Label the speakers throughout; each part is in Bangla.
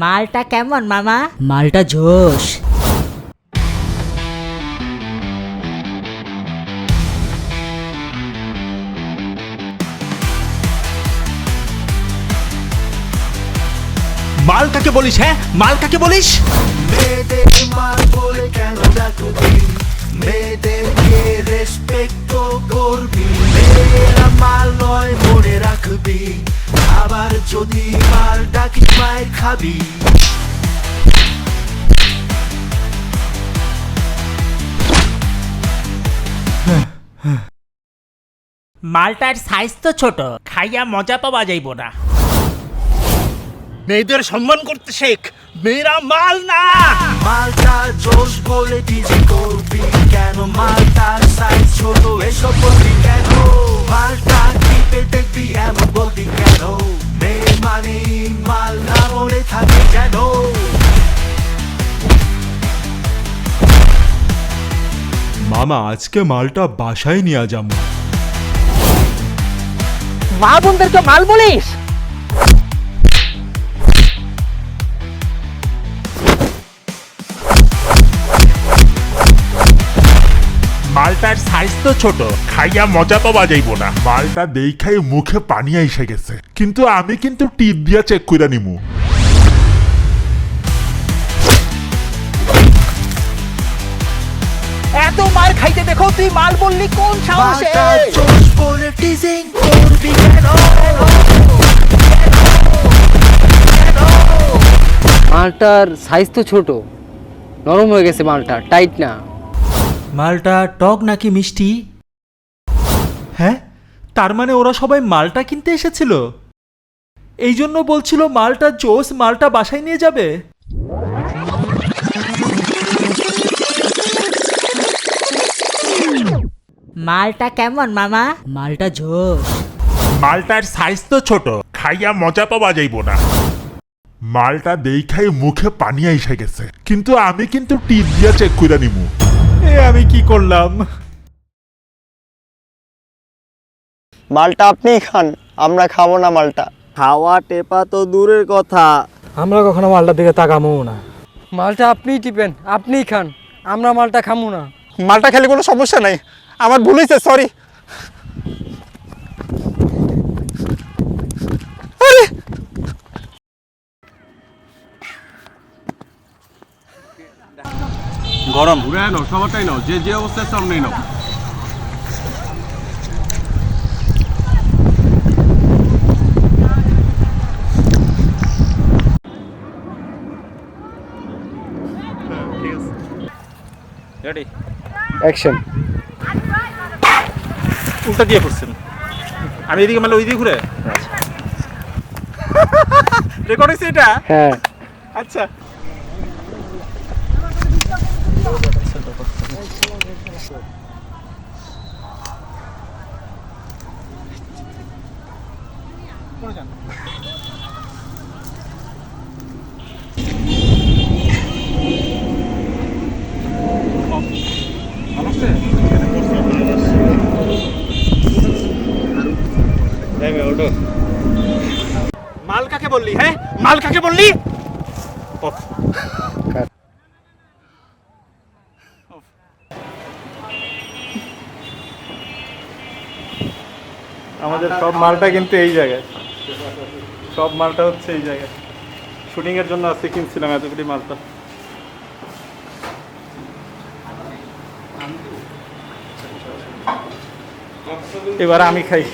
Speaker 1: মালটা কেমন মামা? মালটা জোশ।
Speaker 2: মাল কাকে বলিস হ্যাঁ? মাল কাকে বলিস?
Speaker 3: মেয়েদের মাল বলে কেন মেয়েদেরকে রেসপেক্ট করবি। মেয়েরা মাল নয় মনে রাখবি। আবার যদি মাল ডাকি মায়ের খাবি।
Speaker 1: মালটার সাইজ তো ছোট খাইয়া মজা পাওয়া যাইব না।
Speaker 2: মেয়েদের সম্মান করতে শেখ মেয়েরা মাল না।
Speaker 3: মালটা জোশ বলে ডিজি করবি কেন? মালটার সাইজ ছোট এসব বলবি কেন? মালটা টিপে দেখবি এমন বলবি কেন?
Speaker 4: মামা আজকে মালটা বাসায় নিয়ে যাম
Speaker 1: মা বোনদেরকে মাল বলিস?
Speaker 2: মালটার সাইজ তো ছোট খাইয়া মজা পাওয়া যাইব না।
Speaker 4: মালটা দেখাই মুখে পানি এসে গেছে। কিন্তু আমি কিন্তু টিপ দিয়া চেক করে নিমু।
Speaker 1: খাইতে দেখো তুই মাল বললি কোন সাহসে?
Speaker 3: করবি কেন?
Speaker 5: মালটার সাইজ তো ছোট। নরম হয়ে গেছে মালটা টাইট না।
Speaker 6: মালটা টক নাকি মিষ্টি? হ্যাঁ তার মানে ওরা সবাই মালটা কিনতে এসেছিল। এই জন্য বলছিল মালটা জোস মালটা বাসায় নিয়ে যাবে।
Speaker 1: মালটা কেমন মামা? মালটা জোশ
Speaker 2: মালটার সাইজ তো ছোট খাইয়া মজা পাওয়া যাইব না।
Speaker 4: মালটা দেখাই মুখে পানি এসে গেছে কিন্তু আমি কিন্তু টিপ দিয়া চেক করে নিমু।
Speaker 6: এ আমি কি করলাম?
Speaker 7: মালটা আপনিই খান আমরা খাব না মালটা। খাওয়া টেপা তো দূরের কথা।
Speaker 8: আমরা কখনো মালটার দিকে তাকামো না।
Speaker 5: মালটা আপনিই টিপেন আপনিই খান আমরা মালটা খামু না।
Speaker 7: মালটা খেলে কোনো সমস্যা নাই। আমার ভুল হয়েছে সরি
Speaker 9: গরম। ঘুরে নাও সবারটাই নাও যে যে অবস্থায় সামনেই নাও।
Speaker 7: রেডি অ্যাকশন
Speaker 2: উল্টা দিয়ে পড়ছেন আমি এদিকে মানে ওই দিকে ঘুরে? রেকর্ড হয়েছে এটা?
Speaker 7: হ্যাঁ।
Speaker 2: আচ্ছা। মাল কাকে বললি হ্যাঁ? মাল কাকে বললি?
Speaker 8: আমাদের সব মালটা কিন্তু এই জায়গায়। সব মালটা হচ্ছে এই জায়গায়। শুটিং এর জন্য আজকে কিনছিলাম এতগুলি মালটা। এবার আমি খাই।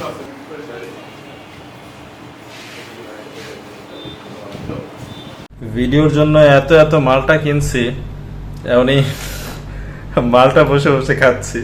Speaker 8: ভিডিওর জন্য এত এত মালটা কিনছি এমনি মালটা বসে বসে খাচ্ছি।